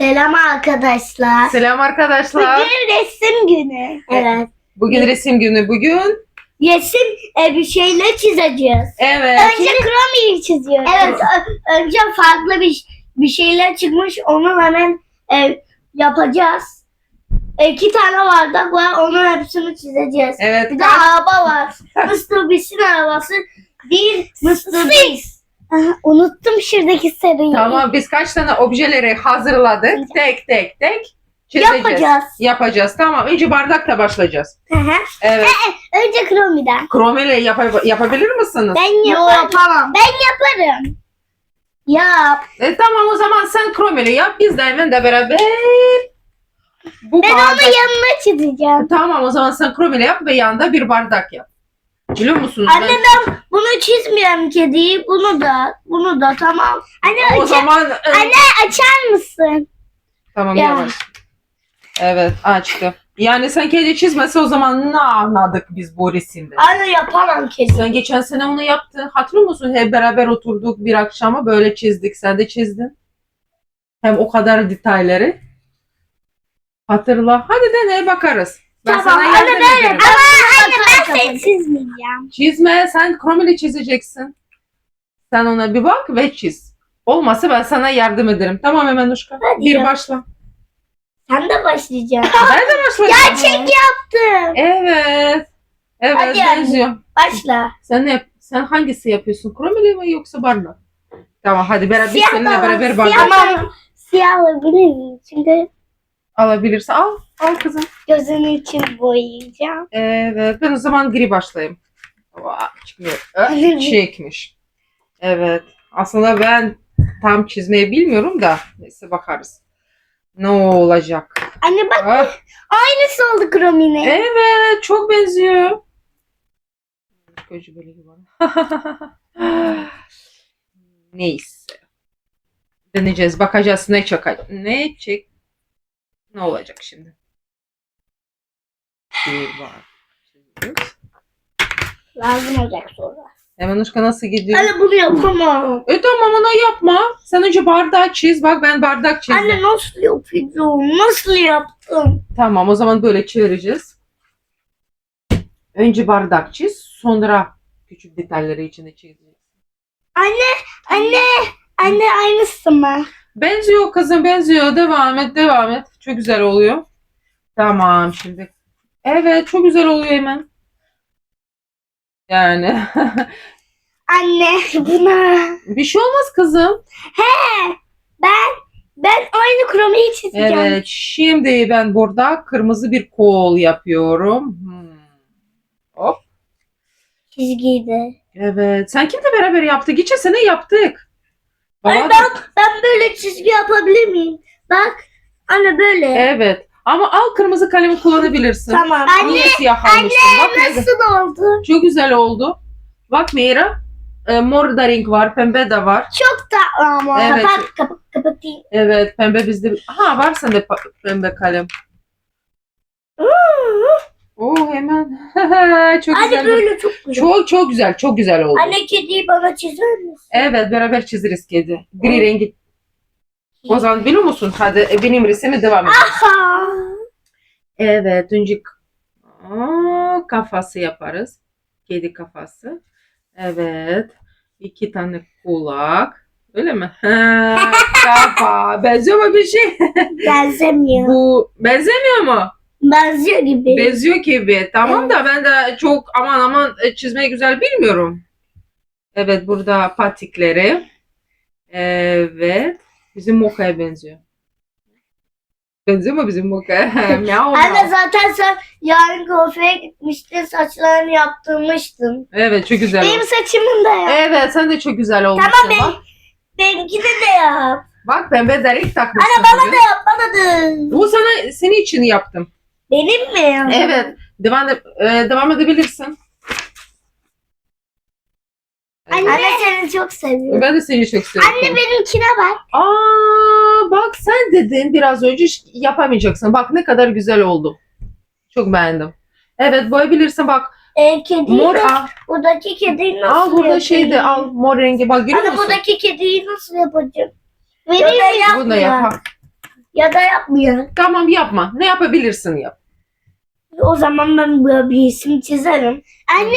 Selam arkadaşlar. Selam arkadaşlar. Bugün resim günü. Evet. Bugün resim günü. Bugün Resim e, bir şeyler çizeceğiz. evet. Önce kromiyi çiziyoruz. Evet. ö- önce farklı bir bir şeyler çıkmış. Onu hemen e, yapacağız. E, iki tane bardak var. Onun hepsini çizeceğiz. Evet. Bir de araba var. Mr. Beast'in arabası. Bir Mr. Beast. Aha, unuttum şuradaki sarıyı. Tamam biz kaç tane objeleri hazırladık. Tek tek tek çizeceğiz. Yapacağız. Yapacağız. Tamam. Önce bardakla başlayacağız. Hı hı. Evet. Önce kromiden. Kromele yapa- yapabilir misiniz? Ben yaparım. yapamam. Ben yaparım. Yap. E, tamam o zaman sen kromele yap. Biz de hemen de beraber bu Ben bardak- onu yanına çizeceğim. Tamam o zaman sen kromele yap ve yanında bir bardak yap. Biliyor musunuz? Anne ben bunu çizmiyorum kediyi. Bunu da. Bunu da tamam. Anne, o aç- zaman anne açar mısın? Tamam Ya. yavaş. Evet açtı. Yani sen kedi çizmese o zaman ne anladık biz bu resimde? Anne yapamam kedi. Sen geçen sene onu yaptın. Hatırlıyor musun? Hep beraber oturduk bir akşama böyle çizdik. Sen de çizdin. Hem o kadar detayları. Hatırla. Hadi deneye bakarız. Ben Tamam, sana anne yardım böyle. ederim. Ama anne ben seni çizmeyeceğim. Çizme. Sen kromili çizeceksin. Sen ona bir bak ve çiz. Olmasa ben sana yardım ederim. Tamam hemen Uşka. Hadi Bir ya. başla. Sen de başlayacaksın. Ben de başlayacağım. Gerçek yaptım. Evet. Evet Hadi yani. benziyor. Başla. Sen ne yap- sen hangisi yapıyorsun? Kromeli mi yoksa bardak? Tamam hadi beraber biz Siyah seninle beraber bardak Siyah, tamam. siyah alabilir miyim? Çünkü alabilirsin. Al, al kızım. gözünün için boyayacağım. Evet ben o zaman gri başlayayım. Vay, çıkmıyor. Çekmiş. Evet. Aslında ben tam çizmeyi bilmiyorum da neyse bakarız. Ne olacak? Anne bak Ah, aynısı oldu kromine. evet çok benziyor. Gözü böyle gibi. Neyse. Deneyeceğiz. Bakacağız ne çıkacak. Ne çek. Ne olacak şimdi? Bir var. Lazım olacak sonra. Hemen Uşka nasıl gidiyor? Anne bunu yapamam. E tamam ona yapma. Sen önce bardağı çiz. Bak ben bardak çizdim. Anne nasıl yapacağım? Nasıl yaptım? Tamam o zaman böyle çevireceğiz. Önce bardak çiz. Sonra küçük detayları içine çizeceğiz. Anne, anne, anne aynısı mı? Benziyor kızım benziyor. Devam et devam et. Çok güzel oluyor. Tamam şimdi. Evet çok güzel oluyor hemen. Yani Anne buna. bir şey olmaz kızım. He, ben ben aynı kromayı çizeceğim. Evet şimdi ben burada kırmızı bir kol yapıyorum. Hmm. Hop. Çizgiydi. Evet. Sen kimle beraber yaptık? Geçen sene yaptık. Baba- ben, ben böyle çizgi yapabilir miyim? Bak, anne böyle. Evet. Ama al kırmızı kalemi kullanabilirsin. Tamam. Niye Anne siyah almıştın? Bak ne güzel. nasıl oldu? Çok güzel oldu. Bak Mira. e, mor da renk var. Pembe de var. Çok da ama. Evet. Kapat, kapat, kapatayım. Evet. Pembe bizde. Ha var sende pa- pembe kalem. Oo hemen. çok Anne güzel. böyle çok güzel. Çok çok güzel. Çok güzel oldu. Anne kediyi bana çizer misin? Evet beraber çizeriz kedi. Gri rengi. O zaman biliyor musun? Hadi e, benim resime devam edelim. Evet, önce Aa, kafası yaparız. Kedi kafası. Evet. iki tane kulak. Öyle mi? Ha, kafa. Benziyor mu bir şey? Benzemiyor. Bu benzemiyor mu? Benziyor gibi. Benziyor gibi. Tamam da ben de çok aman aman e, çizmeyi güzel bilmiyorum. Evet, burada patikleri. Evet. Bizim Moka'ya benziyor. Benziyor mu bizim Moka'ya? Miau Anne miau. zaten sen yarın kuaföre gitmiştin saçlarını yaptırmıştın. Evet, çok güzel Benim saçımın da yap. Evet sen de çok güzel olmuşsun. Tamam bak. Benimkini de yap. Bak pembe derik takmışsın. Anne bana da yap bana da. Bu sana senin için yaptım. Benim mi? Evet. Devam, e, devam edebilirsin. Anne, Anne seni çok seviyorum. Ben de seni çok seviyorum. Anne benimkine bak. Aa, bak sen dedin biraz önce yapamayacaksın. Bak ne kadar güzel oldu. Çok beğendim. Evet boyayabilirsin bak. Ee, kediyi Mor de- al. buradaki kediyi nasıl Al burada yapayım? şeyde al mor rengi bak görüyor Anne musun? buradaki kediyi nasıl yapacağım? Vereyim mi Bunu da yapma. yap. ha. Ya da yapmayalım. Tamam yapma. Ne yapabilirsin yap. O zaman ben böyle bir isim çizerim. Anne.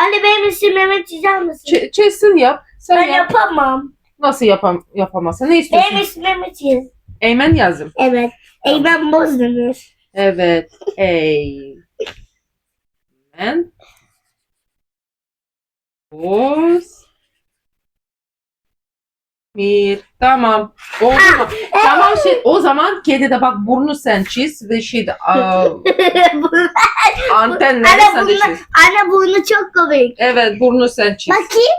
Anne benim isimimi çizer misin? Ç- çizsin yap. Sen ben yap. yapamam. Nasıl yapam yapamazsın? Ne istiyorsun? Benim ismimi çiz. Eymen yazım. Evet. Eymen Bozdemir. Evet. Eymen. Boz. Bir. Tamam. Oldu mu? Tamam şey, o zaman kedi de bak burnu sen çiz ve şey de aa, antenleri Anne sen de çiz. Anne burnu çok komik. Evet burnu sen çiz. Bakayım.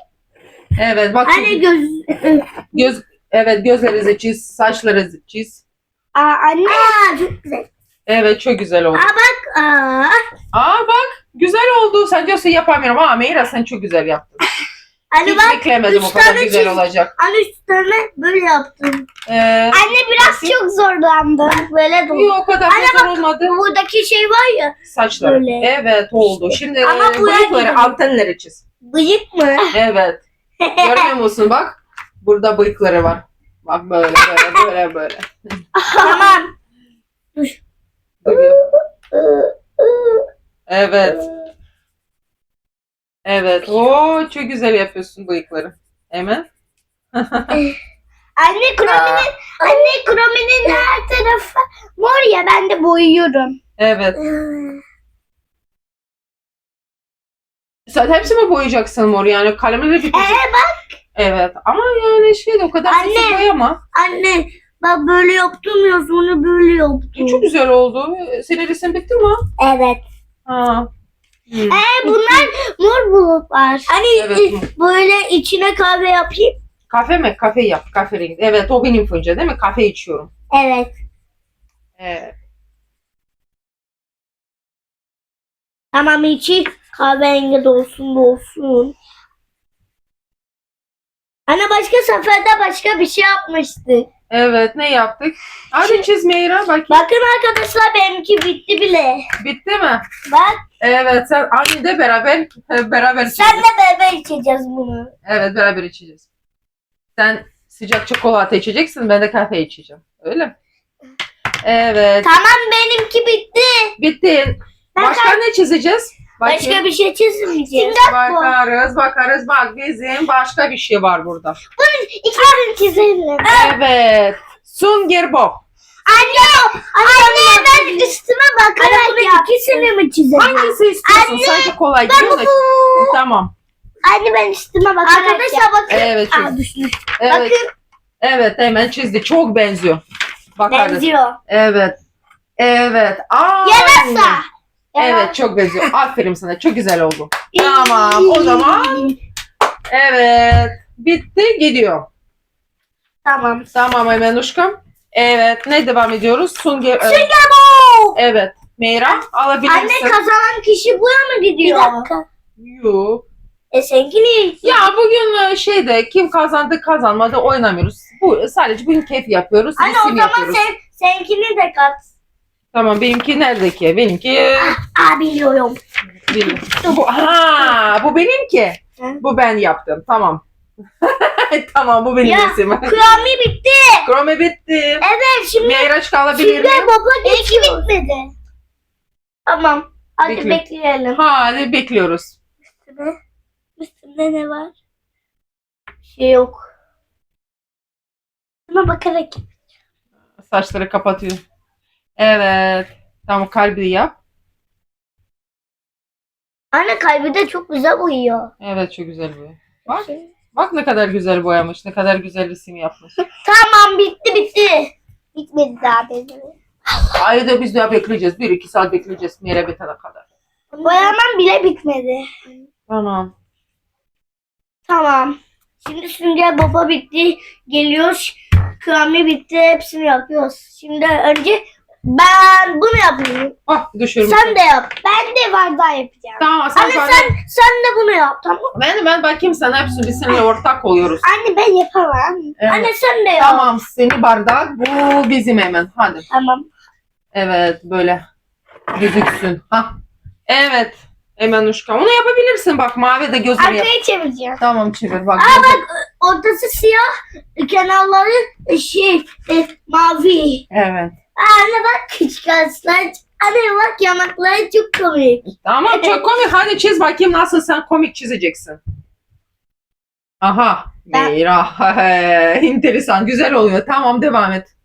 Evet bak şimdi göz. göz evet gözlerinizi çiz, saçlarınızı çiz. Aa, anne. Aa, çok güzel. Evet çok güzel oldu. Aa bak. Aa. Aa bak güzel oldu. Sen diyorsun yapamıyorum ama Meyra sen çok güzel yaptın. Anne Hiç bak. beklemedim üç o kadar tane güzel çiz- olacak. Anne üç tane böyle yaptım. Ee, Anne biraz Nasıl? çok zorlandım. Böyle de yok o kadar Anne güzel olmadı. Buradaki şey var ya. Saçlar. Böyle. Evet oldu. Şimdi Ama e, bu yer bıyıkları, gibi. antenleri çiz. Bıyık mı? Evet. Görmüyor musun bak? Burada bıyıkları var. Bak böyle böyle böyle böyle. tamam. Evet. Evet. Oo çok güzel yapıyorsun bıyıkları. Hemen. Anne krominin, anne krominin her tarafı mor ya ben de boyuyorum. Evet. Sen hepsi mi boyayacaksın mor yani kalemleri bitecek. Ee bak Evet ama yani şey de o kadar Anne. sık boyama. anne bak böyle yaptım ya sonra böyle yaptım. Çok güzel oldu. Senin resim bitti mi? Evet. Ha. Ee bunlar mor bulutlar. Hani Evet. e, böyle içine kahve yapayım. Kafe mi? Kafe yap. Kafe rengi. Evet o benim fınca değil mi? Kafe içiyorum. Evet. Evet. Tamam içi kahverengi de olsun da olsun. Anne başka seferde başka bir şey yapmıştık. Evet ne yaptık? Hadi çiz Meyra bakayım. Bakın arkadaşlar benimki bitti bile. Bitti mi? Bak Evet sen aynı de beraber beraber sen çiz. de beraber içeceğiz bunu. Evet beraber içeceğiz. Sen sıcak çikolata içeceksin ben de kahve içeceğim. Öyle mi? Evet. Tamam benimki bitti. Bitti. Ben Başka ne çizeceğiz? Bakayım. Başka bir şey çizmeyeceğiz. Bakarız bakarız bak bizim başka bir şey var burada. İkisini çizelim. Evet. Sunger Bob. Anne, anne ben üstüme bakarak yap. ikisini mi çizelim? Hangisi istiyorsun? Anne, Sanki kolay Ben değil mi? bu. Tamam. Anne ben üstüme bakarak Arkadaşlar bakın. Evet, Aa, çiz. düşmüş. Evet. Bakın Evet hemen çizdi. Çok benziyor. Bakarız. benziyor. Evet. Evet. Aa. Yarasa. Evet çok benziyor. Aferin sana. Çok güzel oldu. Tamam, o zaman- Evet. Bitti gidiyor. Tamam. Tamam Emenuşkam. Evet. Ne devam ediyoruz? Sunger. Sünger Bob. Evet. Meyra alabilirsin. Anne kazanan kişi buraya mı gidiyor? Bir dakika. Yok. E seninki ne? Ya bugün e, şeyde kim kazandı kazanmadı oynamıyoruz. Bu sadece bugün keyif yapıyoruz. Anne o resim zaman yapıyoruz. sen, seninkini de kat. Tamam benimki nerede ki? Benimki Aa biliyorum. Bilmiyorum. bu ha bu benimki. Hı. Bu ben yaptım. Tamam. tamam bu benim Ya, resim. Kıyami bitti. Chrome bitti. Evet şimdi Meyraç kalabilir mi? Sünger Bob'a geçiyor. bitmedi. Tamam. Hadi Bekle. bekleyelim. Hadi bekliyoruz. Üstüne, üstünde ne var? Bir şey yok. Buna bakarak. Saçları kapatıyor. Evet. Tamam kalbi yap. Anne kalbi de çok güzel uyuyor. Evet çok güzel bu. Bak. Bak ne kadar güzel boyamış. Ne kadar güzel resim yapmış. Tamam bitti bitti. Bitmedi daha benim. Ayda biz daha bekleyeceğiz. Bir iki saat bekleyeceğiz. Meyra bitene kadar. Boyamam bile bitmedi. Tamam. Tamam. Şimdi Sünger Baba bitti. Geliyor. Kıyami bitti. Hepsini yapıyoruz. Şimdi önce ben bunu yapayım. Ah düşürmüş. Sen de yap. Ben de var daha yapacağım. Tamam sen, Anne sen sen de bunu yap tamam mı? Ben, ben bakayım sana hepsini biz seninle ortak oluyoruz. Anne ben yapamam. Evet. Anne sen de yap. Tamam seni bardak bu bizim hemen. Hadi. Tamam. Evet böyle gözüksün. Ha. Evet. Hemen Uşka. Onu yapabilirsin bak mavi de gözleri yap. Arkaya çevireceğim. Tamam çevir bak. Aa gözü- bak ortası siyah, kenarları şey mavi. Evet. Anne bak küçük aslan. Anne bak yanakları çok komik. Tamam çok komik. Hadi çiz bakayım nasıl sen komik çizeceksin. Aha. Ben- Mira. Enteresan. Güzel oluyor. Tamam devam et.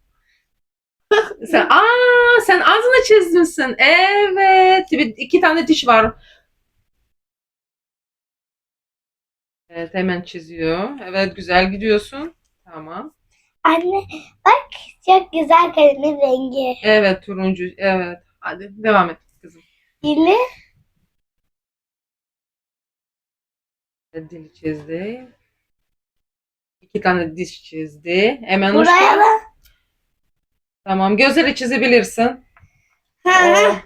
sen, aa, sen ağzını çizmişsin. Evet. Bir, iki tane diş var. Evet hemen çiziyor. Evet güzel gidiyorsun. Tamam. Anne bak çok güzel kalemin rengi. Evet turuncu. Evet. Hadi devam et kızım. Dili. Dili çizdi. İki tane diş çizdi. Hemen Buraya uçtu. da. Tamam. Gözleri çizebilirsin. Hı. Oo.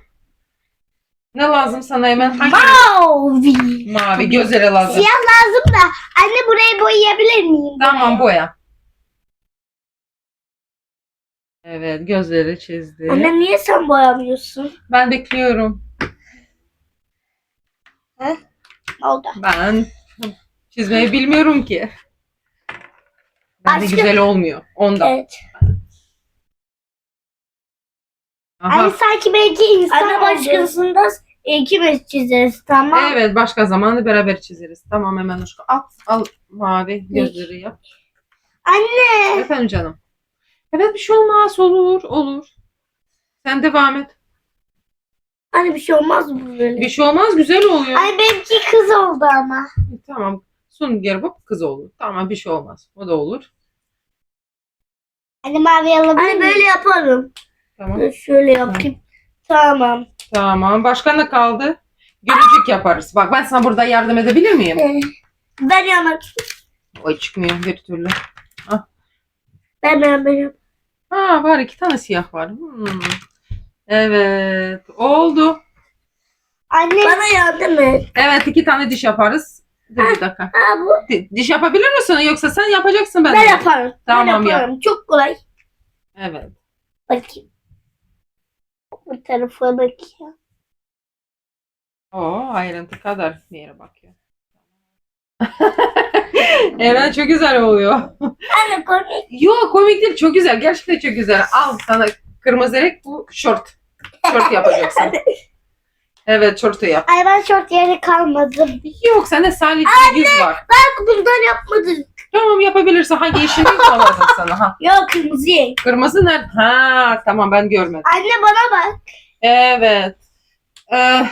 Ne lazım sana hemen? Hangi Mavi. mavi gözleri lazım. Siyah lazım da. Anne burayı boyayabilir miyim? Tamam boya. Evet gözleri çizdi. Anne niye sen boyamıyorsun? Ben bekliyorum. Oldu. Ben çizmeyi bilmiyorum ki. Ben de Başka- güzel olmuyor. Ondan. Evet. Aha. Anne sanki belki insan Anne başkasında ikimiz çizeriz tamam. Evet başka zaman da beraber çizeriz. Tamam hemen Uşka. Al, al mavi gözleri yap. Anne. Efendim canım. Evet bir şey olmaz olur olur. Sen devam et. Anne bir şey olmaz mı böyle? Bir şey olmaz güzel oluyor. Anne benimki kız oldu ama. Tamam. Sun bak kız olur. Tamam bir şey olmaz. O da olur. Anne mavi alabilir Anne böyle yaparım. Tamam. Şöyle yapayım. Tamam. Tamam. Başka ne kaldı? Gülücük yaparız. Bak ben sana burada yardım edebilir miyim? Ee, ben yanak. Oy çıkmıyor bir türlü. Ben ben ben. Ha var iki tane siyah var. Hmm. Evet. Oldu. Anne. Bana yardım et. Evet iki tane diş yaparız. Dur bir dakika. Aa, bu. Di- Diş yapabilir misin yoksa sen yapacaksın ben. Ben yaparım. Tamam, ben yaparım. Çok kolay. Evet. Bakayım. Bu tarafa bakayım. O ayrıntı kadar bir yere bakıyor. evet çok güzel oluyor. Anne komik. Yok komik değil çok güzel. Gerçekten çok güzel. Al sana kırmızı renk bu şort. Şort yapacaksın. Evet şortu yap. Ay ben şort yeri kalmadım. Yok sende sadece yüz var. Bak bundan yapmadım. Tamam yapabilirsin. Hangi yeşil renk sana? Ha. Yok kırmızı renk. Kırmızı nerede? Ha tamam ben görmedim. Anne bana bak. Evet. Ee,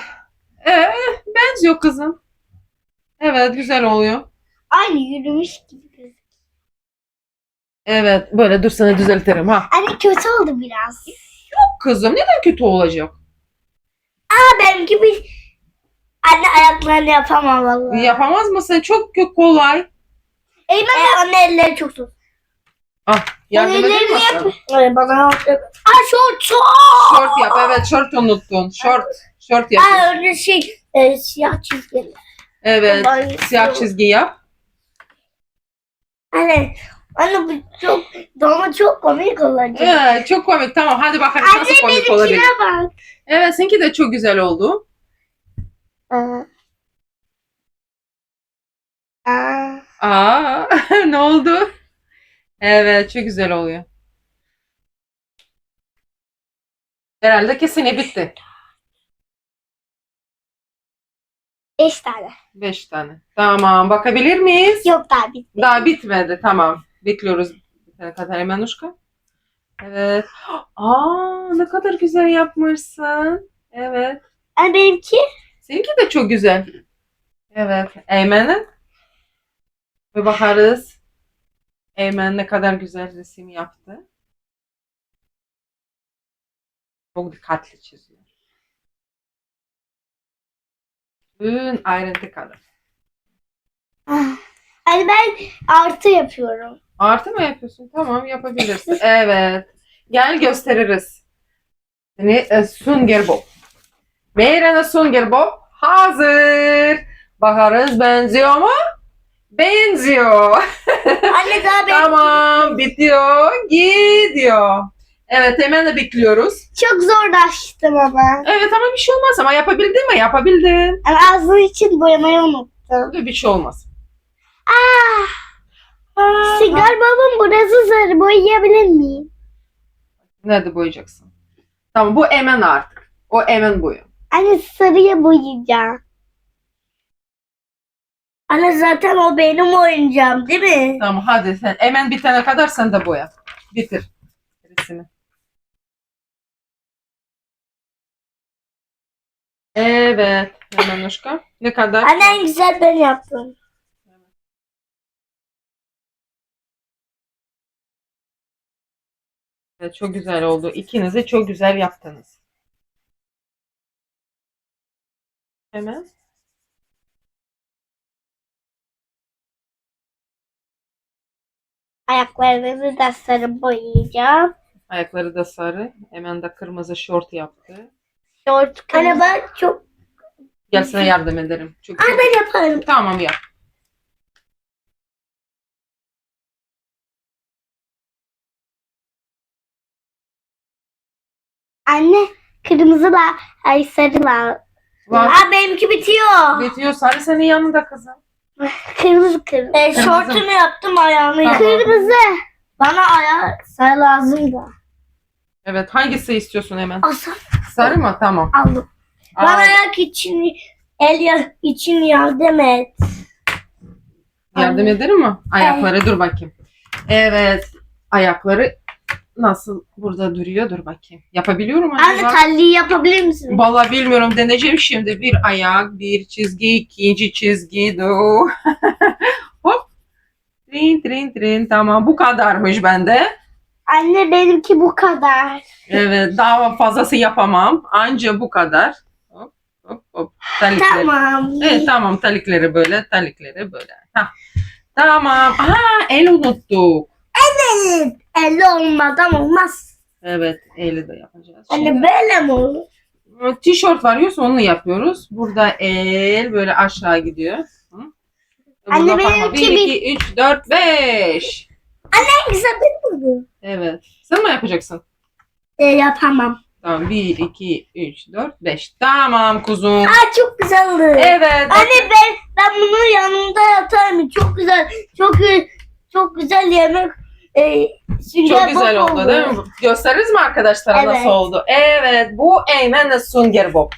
ee, benziyor kızım. Evet güzel oluyor. Aynı yürümüş gibi. gözüküyor. Evet böyle dur sana düzeltirim ha. Anne kötü oldu biraz. Kızım neden kötü olacak? Aa benimki bir... Anne ayaklarını yapamam vallahi. Yapamaz mısın? Çok kolay. Eymen e, anne elleri çok zor. Yardım edeyim mi sana? yap. Ay, bana yardım. Aa şort. Şort yap. Evet şort unuttun. Şort. Şort yap. Aa öyle şey e, siyah çizgili. Evet. Ay, Siyah çok- çizgi yap. Anne, anne bu çok ama çok komik olacak. Evet, çok komik. Tamam hadi bakalım Anne nasıl komik olabilir. benimkine bak. Evet seninki de çok güzel oldu. Aa. Aa. Aa ne oldu? Evet çok güzel oluyor. Herhalde kesin bitti. Beş tane. Beş tane. Tamam bakabilir miyiz? Yok daha bir. Daha bitmedi. Tamam. Bekliyoruz kadar Emenuşka. Evet. Aa ne kadar güzel yapmışsın. Evet. Anne benimki. Seninki de çok güzel. Evet. Eymen'in. Ve bakarız. Eymen ne kadar güzel resim yaptı. Çok dikkatli çiziyor. Bütün ayrıntı kadar. Ah. Anne ben artı yapıyorum. Artı mı yapıyorsun? Tamam yapabilirsin. Evet. Gel gösteririz. Seni e, Sünger Bob. Meyrana Sünger Bob hazır. Bakarız benziyor mu? Benziyor. Anne daha ben tamam bitiyor. Gidiyor. Evet hemen de bekliyoruz. çok zorlaştım ama. Evet ama bir şey olmaz ama yapabildin mi? Yapabildin. Ama ağzı için boyamayı unuttum. Bir şey olmaz. Ah. Sigar babam burası sarı boyayabilir miyim? Nerede boyayacaksın? Tamam bu Emen artık. O Emen boyu. Anne sarıya boyayacağım. Anne zaten o benim oyuncağım değil mi? Tamam hadi sen Emen bitene kadar sen de boya. Bitir Evet. Hemen Nuşka. Ne kadar? Anne en güzel ben yaptım. Evet, çok güzel oldu. İkiniz de çok güzel yaptınız. Hemen. Ayaklarını da sarı boyayacağım. Ayakları da sarı. Hemen de kırmızı şort yaptı. Şort Anne ben çok... Gel sana yardım ederim. Çok Anne ben yaparım. Tamam yap. Anne kırmızı da ay sarı da. Var. Aa benimki bitiyor. Bitiyor. Sarı senin yanında kızım. Kırmızı kırmızı. E, Kırmızı. şortunu yaptım ayağını Tamam. Kırmızı. Bana ayağı sarı lazım da. Evet. Hangisi istiyorsun hemen? Asa Sarı mı? Tamam. aldım. Al. Bana ayak için el ya- için yardım et. Yardım ederim mi? Ayakları dur bakayım. Evet. Ayakları nasıl burada duruyor? Dur bakayım. Yapabiliyorum Anne acaba? terliği yapabilir misin? Vallahi bilmiyorum. Deneyeceğim şimdi. Bir ayak, bir çizgi, ikinci çizgi. Do. Hop. Trin trin trin. Tamam. Bu kadarmış bende. Anne benimki bu kadar. Evet. Daha fazlası yapamam. Anca bu kadar. Hop hop hop. Talikleri. Tamam. Evet tamam. Talikleri böyle. Talikleri böyle. Hah. Tamam. Aha el unuttuk. Evet. Elle olmadan olmaz. Evet. Eli de yapacağız. Anne Şimdi. böyle mi olur? Tişört var yiyorsa onu yapıyoruz. Burada el böyle aşağı gidiyor. Hı? Anne, Burada benimki 1, bir- 2, 3, 4, 5. En güzel benim oldu. Evet. Sen mi yapacaksın? E, yapamam. Tamam. 1, 2, 3, 4, 5. Tamam kuzum. Aa çok güzel oldu. Evet. Anne ben ben bunu yanımda yatarım. Çok güzel. Çok çok güzel yemek. E, Çok güzel oldu değil mi? Gösteririz mi arkadaşlara Evet. nasıl oldu? Evet. Bu Eymen'le Sünger Bob.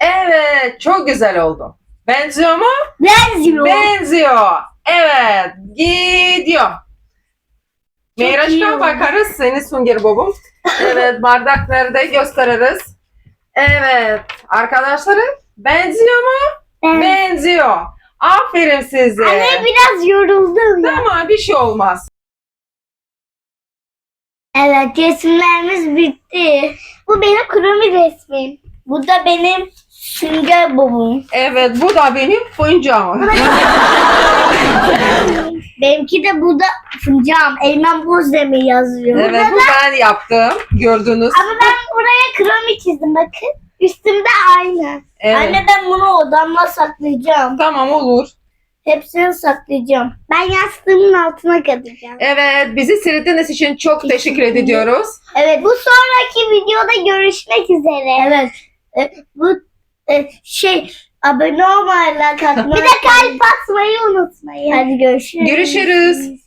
Evet. Çok güzel oldu. Benziyor mu? Benziyor. Benziyor. Evet. Gidiyor. Meyraç'tan bakarız seni Sünger Bob'um. Evet bardakları da gösteririz. Evet. Arkadaşlarım benziyor mu? Ben- Benziyor. Aferin size. Anne biraz yoruldum ya. Tamam bir şey olmaz. Evet resimlerimiz bitti. Bu benim kromi resmim. Bu da benim sünger bobum. Evet bu da benim fıncam. Benimki de bu da fincan. Eymen Bozdemir yazıyor. evet bu ben yaptım. Gördünüz. Ama ben buraya kromi çizdim bakın. Üstümde aynı. Evet. Anne ben bunu odamda saklayacağım. Tamam olur. Hepsini saklayacağım. Ben yastığımın altına katacağım. Evet bizi seyrettiğiniz için çok teşekkür ediyoruz. Evet bu sonraki videoda görüşmek üzere. Evet. E, bu e, şey abone olmayı, like atmayı. Bir de kalp atmayı unutmayın. Hadi görüşürüz. Görüşürüz.